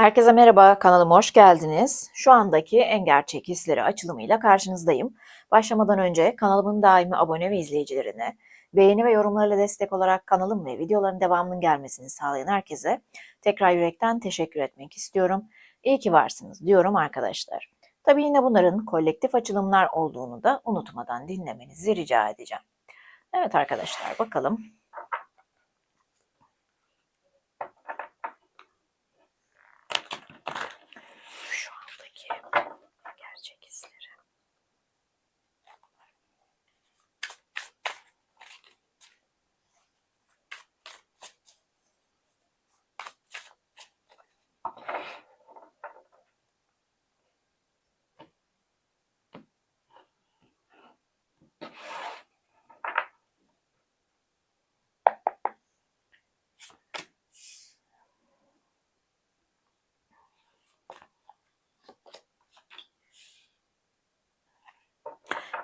Herkese merhaba, kanalıma hoş geldiniz. Şu andaki en gerçek hisleri açılımıyla karşınızdayım. Başlamadan önce kanalımın daimi abone ve izleyicilerine, beğeni ve yorumlarla destek olarak kanalım ve videoların devamının gelmesini sağlayan herkese tekrar yürekten teşekkür etmek istiyorum. İyi ki varsınız diyorum arkadaşlar. Tabii yine bunların kolektif açılımlar olduğunu da unutmadan dinlemenizi rica edeceğim. Evet arkadaşlar bakalım şu andaki gerçek hisleri.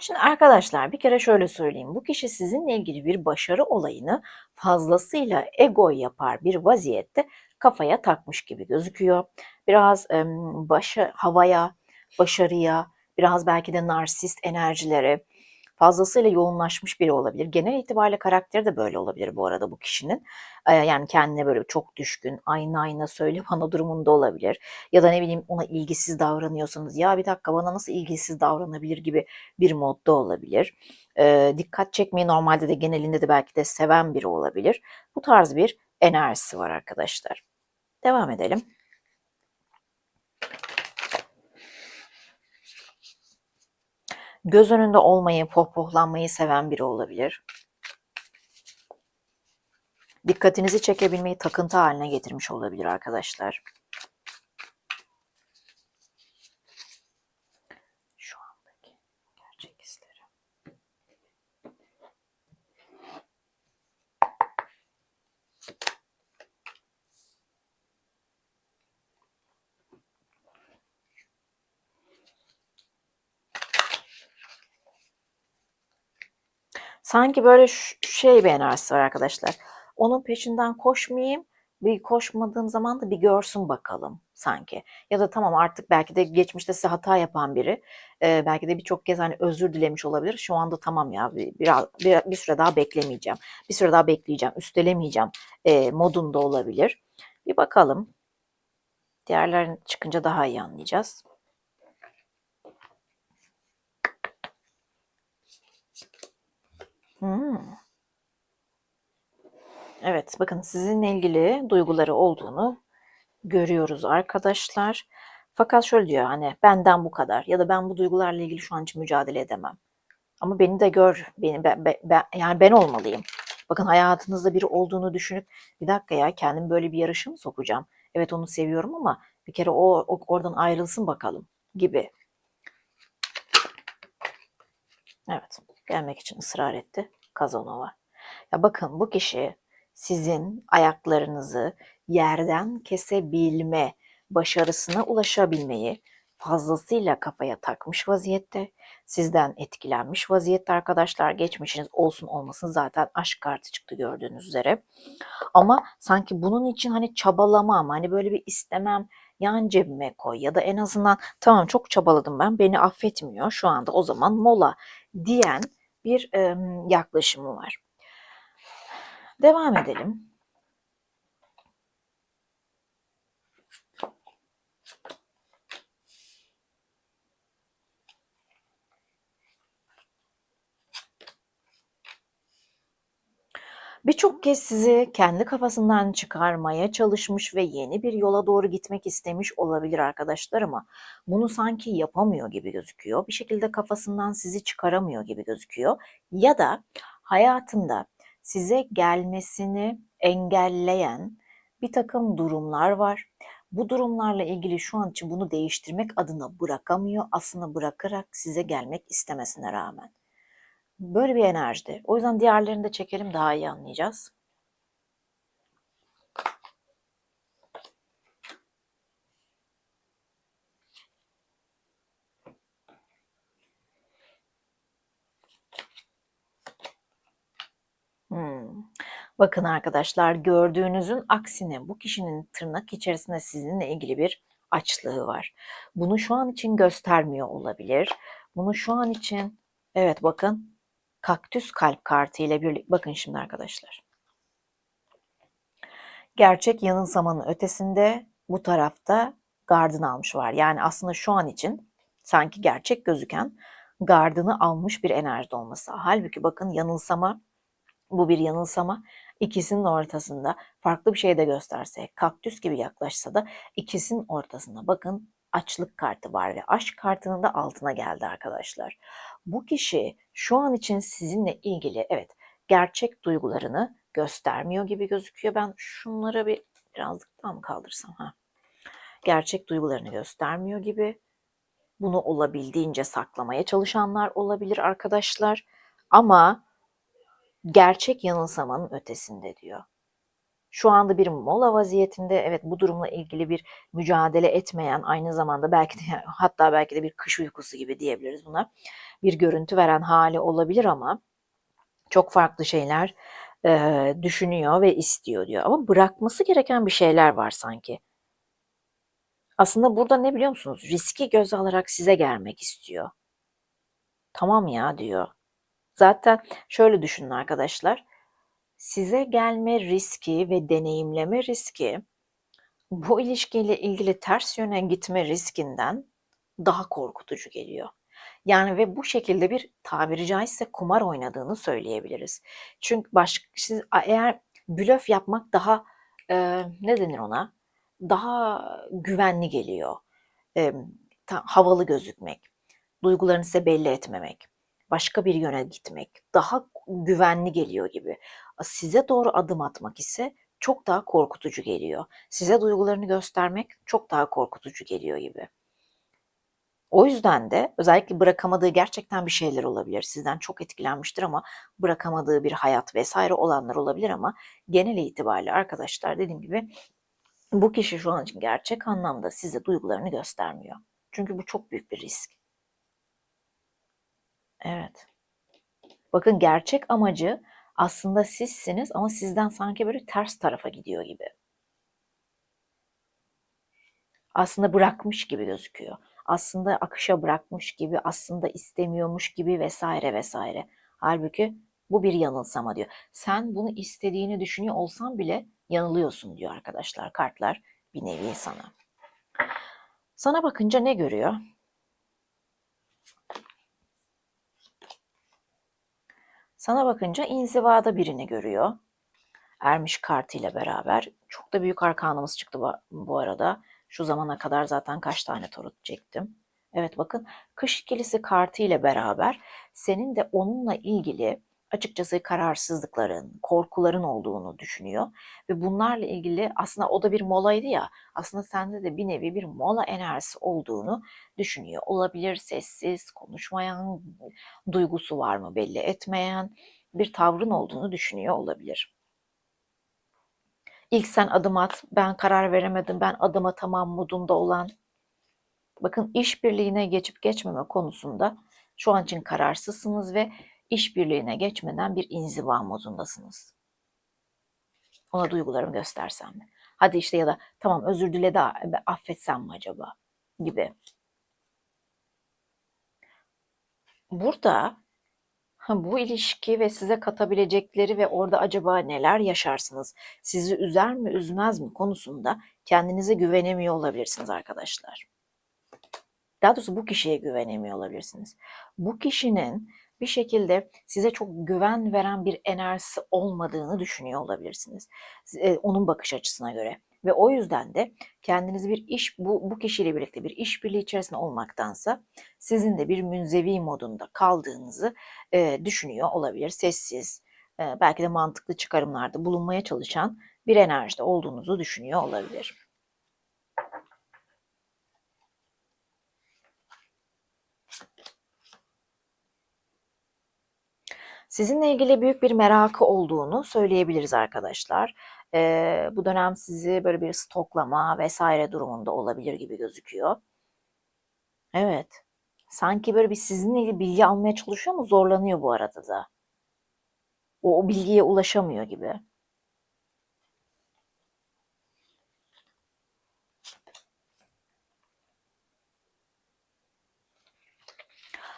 Şimdi arkadaşlar bir kere şöyle söyleyeyim. Bu kişi sizinle ilgili bir başarı olayını fazlasıyla ego yapar bir vaziyette kafaya takmış gibi gözüküyor. Biraz başa, havaya, başarıya, biraz belki de narsist enerjilere fazlasıyla yoğunlaşmış biri olabilir. Genel itibariyle karakteri de böyle olabilir bu arada bu kişinin. Ee, yani kendine böyle çok düşkün, ayna ayna söyle bana durumunda olabilir. Ya da ne bileyim ona ilgisiz davranıyorsanız ya bir dakika bana nasıl ilgisiz davranabilir gibi bir modda olabilir. Ee, dikkat çekmeyi normalde de genelinde de belki de seven biri olabilir. Bu tarz bir enerjisi var arkadaşlar. Devam edelim. Göz önünde olmayı, pohpohlanmayı seven biri olabilir. Dikkatinizi çekebilmeyi takıntı haline getirmiş olabilir arkadaşlar. Sanki böyle şey bir enerjisi var arkadaşlar. Onun peşinden koşmayayım. Bir koşmadığım zaman da bir görsün bakalım sanki. Ya da tamam artık belki de geçmişte size hata yapan biri. e, belki de birçok kez hani özür dilemiş olabilir. Şu anda tamam ya bir, biraz, bir, bir süre daha beklemeyeceğim. Bir süre daha bekleyeceğim. Üstelemeyeceğim e, modunda olabilir. Bir bakalım. Diğerlerin çıkınca daha iyi anlayacağız. Hmm. Evet, bakın sizinle ilgili duyguları olduğunu görüyoruz arkadaşlar. Fakat şöyle diyor hani benden bu kadar ya da ben bu duygularla ilgili şu an için mücadele edemem. Ama beni de gör, beni ben, ben- yani ben olmalıyım. Bakın hayatınızda biri olduğunu düşünüp bir dakika ya kendimi böyle bir yarışa mı sokacağım? Evet onu seviyorum ama bir kere o, o oradan ayrılsın bakalım gibi. Evet, gelmek için ısrar etti Kazanova. Ya bakın bu kişi sizin ayaklarınızı yerden kesebilme başarısına ulaşabilmeyi fazlasıyla kafaya takmış vaziyette. Sizden etkilenmiş vaziyette arkadaşlar. Geçmişiniz olsun olmasın zaten aşk kartı çıktı gördüğünüz üzere. Ama sanki bunun için hani çabalamam, hani böyle bir istemem, yan cebime koy ya da en azından tamam çok çabaladım ben beni affetmiyor şu anda o zaman mola diyen bir yaklaşımı var. Devam edelim. Birçok kez sizi kendi kafasından çıkarmaya çalışmış ve yeni bir yola doğru gitmek istemiş olabilir arkadaşlar ama bunu sanki yapamıyor gibi gözüküyor. Bir şekilde kafasından sizi çıkaramıyor gibi gözüküyor. Ya da hayatında size gelmesini engelleyen bir takım durumlar var. Bu durumlarla ilgili şu an için bunu değiştirmek adına bırakamıyor. Aslında bırakarak size gelmek istemesine rağmen. Böyle bir enerjide. O yüzden diğerlerini de çekelim daha iyi anlayacağız. Hmm. Bakın arkadaşlar gördüğünüzün aksine bu kişinin tırnak içerisinde sizinle ilgili bir açlığı var. Bunu şu an için göstermiyor olabilir. Bunu şu an için evet bakın kaktüs kalp kartı ile birlikte bakın şimdi arkadaşlar. Gerçek yanılsamanın ötesinde bu tarafta gardını almış var. Yani aslında şu an için sanki gerçek gözüken gardını almış bir enerji olması. Halbuki bakın yanılsama bu bir yanılsama. İkisinin ortasında farklı bir şey de gösterse, kaktüs gibi yaklaşsa da ikisinin ortasında bakın açlık kartı var ve aşk kartının da altına geldi arkadaşlar. Bu kişi şu an için sizinle ilgili evet gerçek duygularını göstermiyor gibi gözüküyor. Ben şunları bir birazcık daha mı kaldırsam ha? Gerçek duygularını göstermiyor gibi. Bunu olabildiğince saklamaya çalışanlar olabilir arkadaşlar. Ama gerçek yanılsamanın ötesinde diyor. Şu anda bir mola vaziyetinde evet bu durumla ilgili bir mücadele etmeyen aynı zamanda belki de hatta belki de bir kış uykusu gibi diyebiliriz buna. Bir görüntü veren hali olabilir ama çok farklı şeyler e, düşünüyor ve istiyor diyor. Ama bırakması gereken bir şeyler var sanki. Aslında burada ne biliyor musunuz? Riski göze alarak size gelmek istiyor. Tamam ya diyor. Zaten şöyle düşünün arkadaşlar. Size gelme riski ve deneyimleme riski bu ilişkiyle ilgili ters yöne gitme riskinden daha korkutucu geliyor. Yani ve bu şekilde bir tabiri caizse kumar oynadığını söyleyebiliriz. Çünkü başka siz eğer blöf yapmak daha e, ne denir ona? Daha güvenli geliyor. E, ta, havalı gözükmek, duygularını size belli etmemek başka bir yöne gitmek daha güvenli geliyor gibi. Size doğru adım atmak ise çok daha korkutucu geliyor. Size duygularını göstermek çok daha korkutucu geliyor gibi. O yüzden de özellikle bırakamadığı gerçekten bir şeyler olabilir. Sizden çok etkilenmiştir ama bırakamadığı bir hayat vesaire olanlar olabilir ama genel itibariyle arkadaşlar dediğim gibi bu kişi şu an için gerçek anlamda size duygularını göstermiyor. Çünkü bu çok büyük bir risk. Evet. Bakın gerçek amacı aslında sizsiniz ama sizden sanki böyle ters tarafa gidiyor gibi. Aslında bırakmış gibi gözüküyor. Aslında akışa bırakmış gibi, aslında istemiyormuş gibi vesaire vesaire. Halbuki bu bir yanılsama diyor. Sen bunu istediğini düşünüyor olsan bile yanılıyorsun diyor arkadaşlar kartlar bir nevi sana. Sana bakınca ne görüyor? Sana bakınca inzivada birini görüyor. Ermiş kartıyla beraber. Çok da büyük arkanımız çıktı bu arada. Şu zamana kadar zaten kaç tane tarot çektim. Evet bakın kış ikilisi kartı ile beraber senin de onunla ilgili açıkçası kararsızlıkların, korkuların olduğunu düşünüyor. Ve bunlarla ilgili aslında o da bir molaydı ya, aslında sende de bir nevi bir mola enerjisi olduğunu düşünüyor. Olabilir sessiz, konuşmayan, duygusu var mı belli etmeyen bir tavrın olduğunu düşünüyor olabilir. İlk sen adım at, ben karar veremedim, ben adım atamam modunda olan, bakın işbirliğine geçip geçmeme konusunda şu an için kararsızsınız ve işbirliğine geçmeden bir inziva modundasınız. Ona duygularımı göstersem mi? Hadi işte ya da tamam özür dile de affetsem mi acaba gibi. Burada bu ilişki ve size katabilecekleri ve orada acaba neler yaşarsınız, sizi üzer mi üzmez mi konusunda kendinize güvenemiyor olabilirsiniz arkadaşlar. Daha doğrusu bu kişiye güvenemiyor olabilirsiniz. Bu kişinin bir şekilde size çok güven veren bir enerjisi olmadığını düşünüyor olabilirsiniz. E, onun bakış açısına göre. Ve o yüzden de kendinizi bir iş bu, bu kişiyle birlikte bir işbirliği içerisinde olmaktansa sizin de bir münzevi modunda kaldığınızı e, düşünüyor olabilir. Sessiz, e, belki de mantıklı çıkarımlarda bulunmaya çalışan bir enerjide olduğunuzu düşünüyor olabilir. Sizinle ilgili büyük bir merakı olduğunu söyleyebiliriz arkadaşlar. Ee, bu dönem sizi böyle bir stoklama vesaire durumunda olabilir gibi gözüküyor. Evet. Sanki böyle bir sizinle ilgili bilgi almaya çalışıyor ama zorlanıyor bu arada da. O, o bilgiye ulaşamıyor gibi.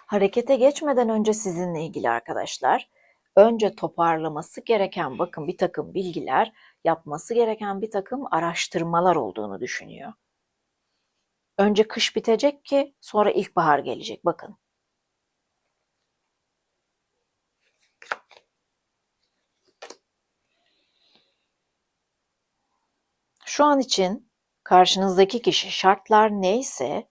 Harekete geçmeden önce sizinle ilgili arkadaşlar, önce toparlaması gereken bakın bir takım bilgiler, yapması gereken bir takım araştırmalar olduğunu düşünüyor. Önce kış bitecek ki sonra ilkbahar gelecek bakın. Şu an için karşınızdaki kişi şartlar neyse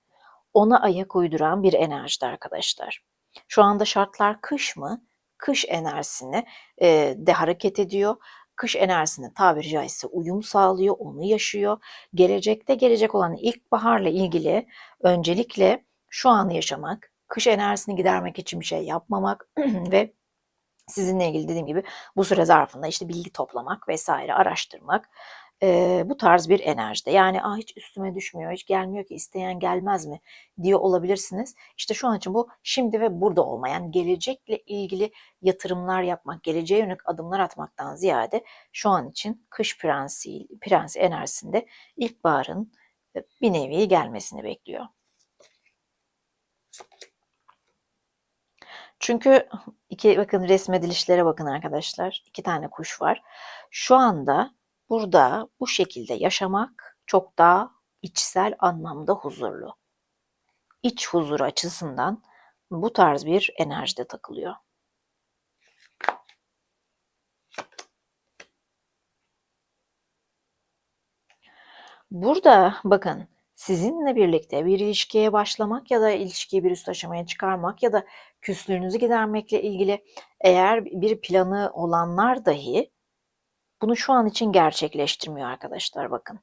ona ayak uyduran bir enerjide arkadaşlar. Şu anda şartlar kış mı? Kış enerjisine e, de hareket ediyor. Kış enerjisine tabiri caizse uyum sağlıyor, onu yaşıyor. Gelecekte gelecek olan ilkbaharla ilgili öncelikle şu anı yaşamak, kış enerjisini gidermek için bir şey yapmamak ve sizinle ilgili dediğim gibi bu süre zarfında işte bilgi toplamak vesaire araştırmak e, bu tarz bir enerjide. Yani ah hiç üstüme düşmüyor, hiç gelmiyor ki isteyen gelmez mi diyor olabilirsiniz. İşte şu an için bu şimdi ve burada olma. Yani gelecekle ilgili yatırımlar yapmak, geleceğe yönelik adımlar atmaktan ziyade şu an için kış prensi, prensi enerjisinde ilkbaharın bir nevi gelmesini bekliyor. Çünkü iki bakın resmedilişlere bakın arkadaşlar. İki tane kuş var. Şu anda burada bu şekilde yaşamak çok daha içsel anlamda huzurlu. İç huzuru açısından bu tarz bir enerjide takılıyor. Burada bakın sizinle birlikte bir ilişkiye başlamak ya da ilişkiyi bir üst aşamaya çıkarmak ya da küslüğünüzü gidermekle ilgili eğer bir planı olanlar dahi bunu şu an için gerçekleştirmiyor arkadaşlar bakın.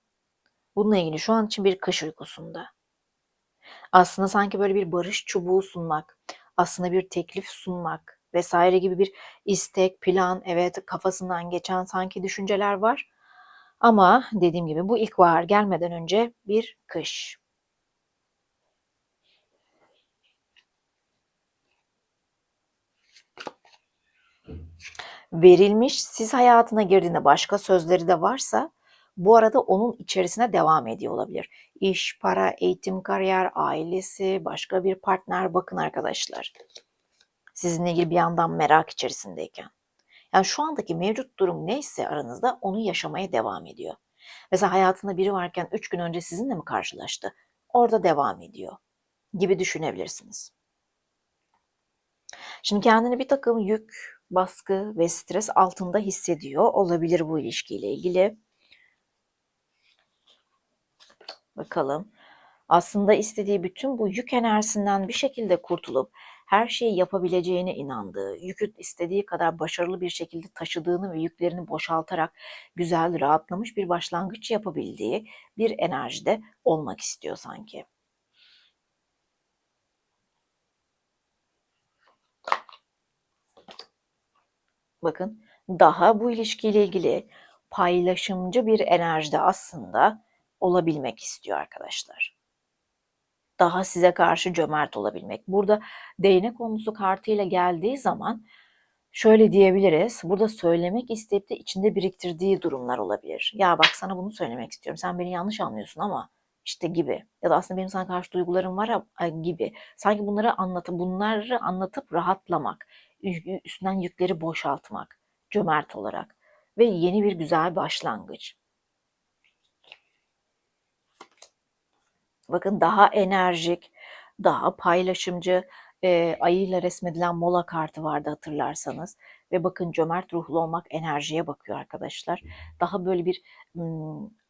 Bununla ilgili şu an için bir kış uykusunda. Aslında sanki böyle bir barış çubuğu sunmak, aslında bir teklif sunmak vesaire gibi bir istek, plan, evet kafasından geçen sanki düşünceler var. Ama dediğim gibi bu ilkbahar gelmeden önce bir kış. Verilmiş, siz hayatına girdiğinde başka sözleri de varsa bu arada onun içerisine devam ediyor olabilir. İş, para, eğitim, kariyer, ailesi, başka bir partner bakın arkadaşlar. Sizinle ilgili bir yandan merak içerisindeyken. Yani şu andaki mevcut durum neyse aranızda onu yaşamaya devam ediyor. Mesela hayatında biri varken üç gün önce sizinle mi karşılaştı? Orada devam ediyor gibi düşünebilirsiniz. Şimdi kendini bir takım yük, baskı ve stres altında hissediyor olabilir bu ilişkiyle ilgili. Bakalım. Aslında istediği bütün bu yük enerjisinden bir şekilde kurtulup her şeyi yapabileceğine inandığı, yükü istediği kadar başarılı bir şekilde taşıdığını ve yüklerini boşaltarak güzel, rahatlamış bir başlangıç yapabildiği bir enerjide olmak istiyor sanki. Bakın daha bu ilişkiyle ilgili paylaşımcı bir enerjide aslında olabilmek istiyor arkadaşlar daha size karşı cömert olabilmek. Burada değnek konusu kartıyla geldiği zaman şöyle diyebiliriz. Burada söylemek isteyip de içinde biriktirdiği durumlar olabilir. Ya bak sana bunu söylemek istiyorum. Sen beni yanlış anlıyorsun ama işte gibi. Ya da aslında benim sana karşı duygularım var gibi. Sanki bunları anlatıp bunları anlatıp rahatlamak, üstünden yükleri boşaltmak, cömert olarak ve yeni bir güzel başlangıç. Bakın daha enerjik, daha paylaşımcı, e, ayıyla resmedilen mola kartı vardı hatırlarsanız. Ve bakın cömert ruhlu olmak enerjiye bakıyor arkadaşlar. Daha böyle bir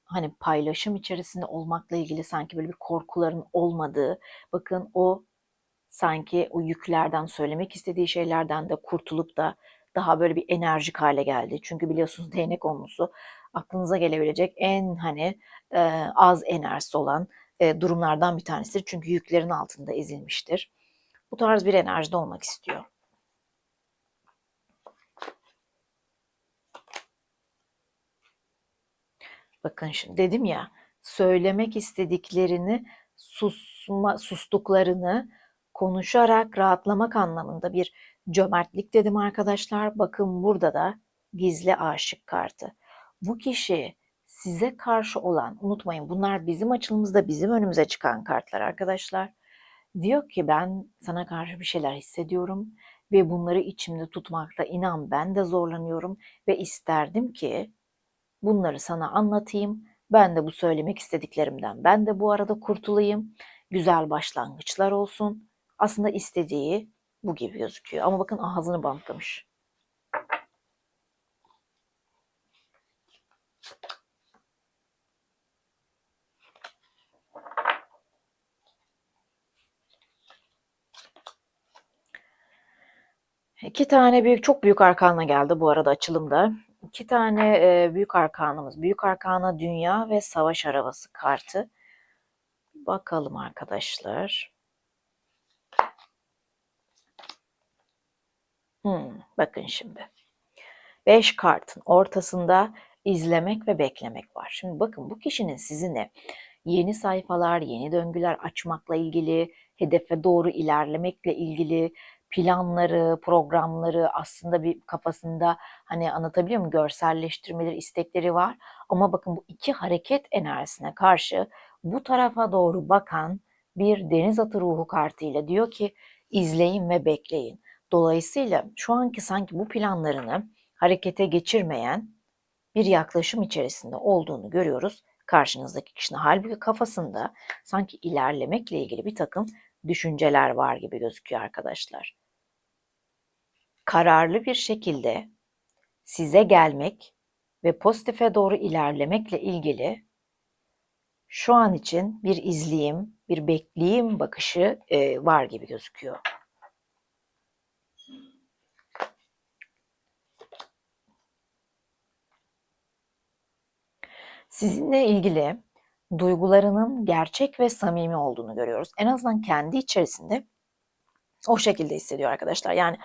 hani paylaşım içerisinde olmakla ilgili sanki böyle bir korkuların olmadığı, bakın o sanki o yüklerden söylemek istediği şeylerden de kurtulup da daha böyle bir enerjik hale geldi. Çünkü biliyorsunuz değnek konusu aklınıza gelebilecek en hani e, az enerjisi olan e, durumlardan bir tanesidir. Çünkü yüklerin altında ezilmiştir. Bu tarz bir enerjide olmak istiyor. Bakın şimdi dedim ya söylemek istediklerini susma, sustuklarını konuşarak rahatlamak anlamında bir cömertlik dedim arkadaşlar. Bakın burada da gizli aşık kartı. Bu kişi size karşı olan unutmayın bunlar bizim açılımızda bizim önümüze çıkan kartlar arkadaşlar. Diyor ki ben sana karşı bir şeyler hissediyorum ve bunları içimde tutmakta inan ben de zorlanıyorum ve isterdim ki bunları sana anlatayım. Ben de bu söylemek istediklerimden ben de bu arada kurtulayım. Güzel başlangıçlar olsun. Aslında istediği bu gibi gözüküyor. Ama bakın ağzını bantlamış. İki tane büyük, çok büyük arkanla geldi bu arada açılımda. İki tane e, büyük arkanımız. Büyük arkana dünya ve savaş arabası kartı. Bakalım arkadaşlar. Hmm, bakın şimdi. Beş kartın ortasında izlemek ve beklemek var. Şimdi bakın bu kişinin sizinle yeni sayfalar, yeni döngüler açmakla ilgili, hedefe doğru ilerlemekle ilgili planları, programları aslında bir kafasında hani anlatabiliyor muyum? Görselleştirmeleri, istekleri var. Ama bakın bu iki hareket enerjisine karşı bu tarafa doğru bakan bir deniz atı ruhu kartıyla diyor ki izleyin ve bekleyin. Dolayısıyla şu anki sanki bu planlarını harekete geçirmeyen bir yaklaşım içerisinde olduğunu görüyoruz karşınızdaki kişinin. Halbuki kafasında sanki ilerlemekle ilgili bir takım düşünceler var gibi gözüküyor arkadaşlar. Kararlı bir şekilde size gelmek ve pozitife doğru ilerlemekle ilgili şu an için bir izleyim, bir bekleyeyim bakışı var gibi gözüküyor. Sizinle ilgili duygularının gerçek ve samimi olduğunu görüyoruz. En azından kendi içerisinde o şekilde hissediyor arkadaşlar. Yani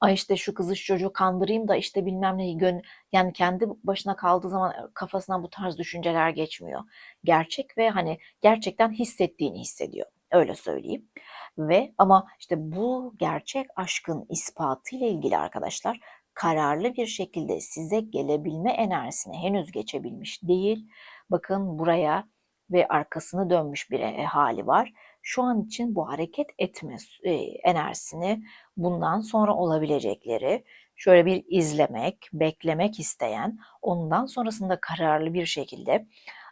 ay işte şu kızı şu çocuğu kandırayım da işte bilmem neyi gön yani kendi başına kaldığı zaman kafasına bu tarz düşünceler geçmiyor. Gerçek ve hani gerçekten hissettiğini hissediyor. Öyle söyleyeyim. Ve ama işte bu gerçek aşkın ispatı ile ilgili arkadaşlar kararlı bir şekilde size gelebilme enerjisine henüz geçebilmiş değil. Bakın buraya ve arkasını dönmüş bir e, hali var. Şu an için bu hareket etme e, enerjisini bundan sonra olabilecekleri şöyle bir izlemek, beklemek isteyen, ondan sonrasında kararlı bir şekilde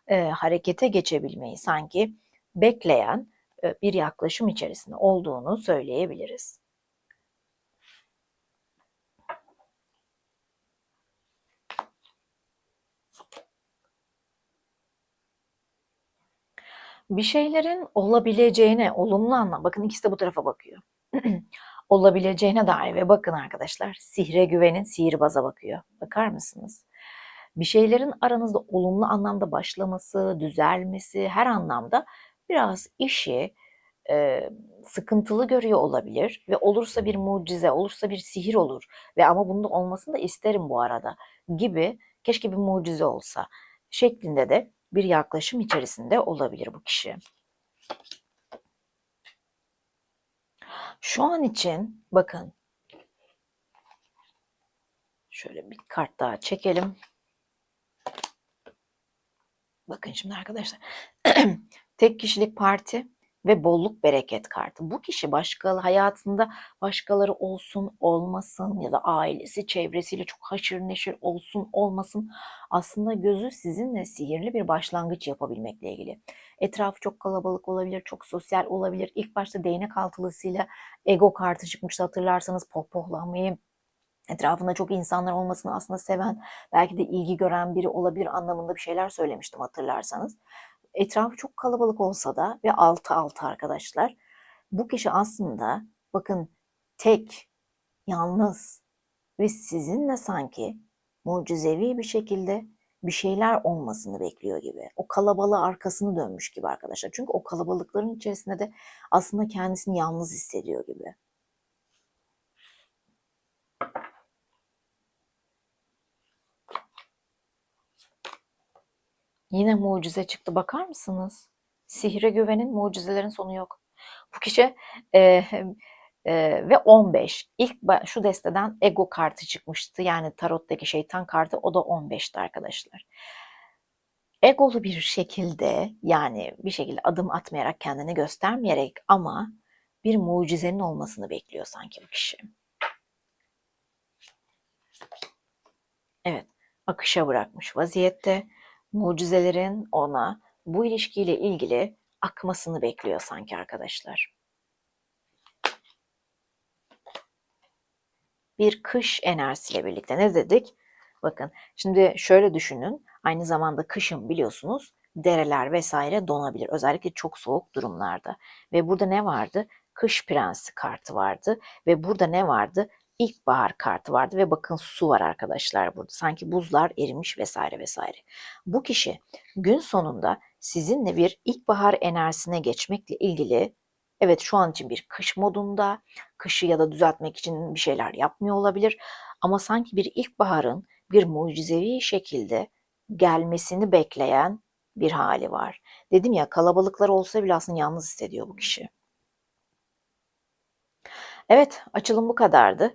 e, harekete geçebilmeyi sanki bekleyen e, bir yaklaşım içerisinde olduğunu söyleyebiliriz. Bir şeylerin olabileceğine, olumlu anlam, bakın ikisi de bu tarafa bakıyor. olabileceğine dair ve bakın arkadaşlar sihre güvenin sihirbaza bakıyor. Bakar mısınız? Bir şeylerin aranızda olumlu anlamda başlaması, düzelmesi her anlamda biraz işi e, sıkıntılı görüyor olabilir ve olursa bir mucize, olursa bir sihir olur ve ama bunda olmasını da isterim bu arada gibi keşke bir mucize olsa şeklinde de bir yaklaşım içerisinde olabilir bu kişi. Şu an için bakın şöyle bir kart daha çekelim. Bakın şimdi arkadaşlar tek kişilik parti ve bolluk bereket kartı. Bu kişi başka hayatında başkaları olsun olmasın ya da ailesi çevresiyle çok haşır neşir olsun olmasın aslında gözü sizinle sihirli bir başlangıç yapabilmekle ilgili. Etrafı çok kalabalık olabilir, çok sosyal olabilir. İlk başta değnek altılısıyla ego kartı çıkmıştı hatırlarsanız pohpohlanmayı etrafında çok insanlar olmasını aslında seven, belki de ilgi gören biri olabilir anlamında bir şeyler söylemiştim hatırlarsanız etrafı çok kalabalık olsa da ve altı altı arkadaşlar bu kişi aslında bakın tek, yalnız ve sizinle sanki mucizevi bir şekilde bir şeyler olmasını bekliyor gibi. O kalabalığa arkasını dönmüş gibi arkadaşlar. Çünkü o kalabalıkların içerisinde de aslında kendisini yalnız hissediyor gibi. Yine mucize çıktı. Bakar mısınız? Sihre güvenin, mucizelerin sonu yok. Bu kişi e, e, ve 15. İlk şu desteden ego kartı çıkmıştı. Yani tarottaki şeytan kartı o da 15'ti arkadaşlar. Egolu bir şekilde yani bir şekilde adım atmayarak kendini göstermeyerek ama bir mucizenin olmasını bekliyor sanki bu kişi. Evet, akışa bırakmış vaziyette. Mucizelerin ona bu ilişkiyle ilgili akmasını bekliyor sanki arkadaşlar. Bir kış enerjisiyle birlikte ne dedik? Bakın şimdi şöyle düşünün. Aynı zamanda kışın biliyorsunuz dereler vesaire donabilir. Özellikle çok soğuk durumlarda. Ve burada ne vardı? Kış prensi kartı vardı. Ve burada ne vardı? İlkbahar kartı vardı ve bakın su var arkadaşlar burada. Sanki buzlar erimiş vesaire vesaire. Bu kişi gün sonunda sizinle bir ilkbahar enerjisine geçmekle ilgili evet şu an için bir kış modunda, kışı ya da düzeltmek için bir şeyler yapmıyor olabilir ama sanki bir ilkbaharın bir mucizevi şekilde gelmesini bekleyen bir hali var. Dedim ya kalabalıklar olsa bile aslında yalnız hissediyor bu kişi. Evet, açılım bu kadardı.